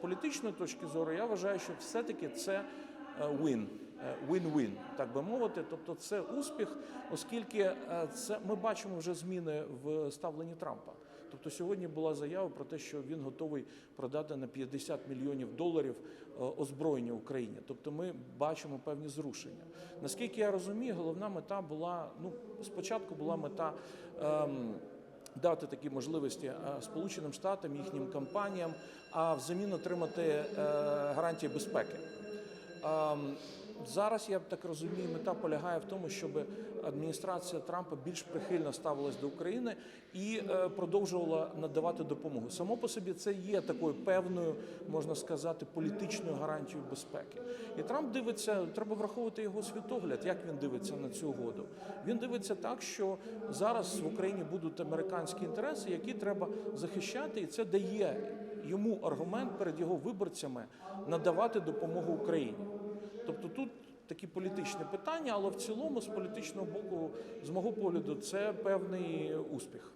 політичної точки зору я вважаю, що все-таки це е, win, е, win-win, так би мовити. Тобто це успіх, оскільки е, це ми бачимо вже зміни в ставленні Трампа. Тобто сьогодні була заява про те, що він готовий продати на 50 мільйонів доларів озброєння Україні. Тобто ми бачимо певні зрушення. Наскільки я розумію, головна мета була ну спочатку була мета. Ем, Дати такі можливості е, Сполученим Штатам, їхнім компаніям, а взамін отримати е, гарантії безпеки. Зараз я так розумію, мета полягає в тому, щоб адміністрація Трампа більш прихильно ставилась до України і е, продовжувала надавати допомогу. Само по собі це є такою певною, можна сказати, політичною гарантією безпеки. І Трамп дивиться, треба враховувати його світогляд, як він дивиться на цю угоду. Він дивиться так, що зараз в Україні будуть американські інтереси, які треба захищати, і це дає йому аргумент перед його виборцями надавати допомогу Україні. Тобто тут такі політичні питання, але в цілому з політичного боку, з мого погляду, це певний успіх.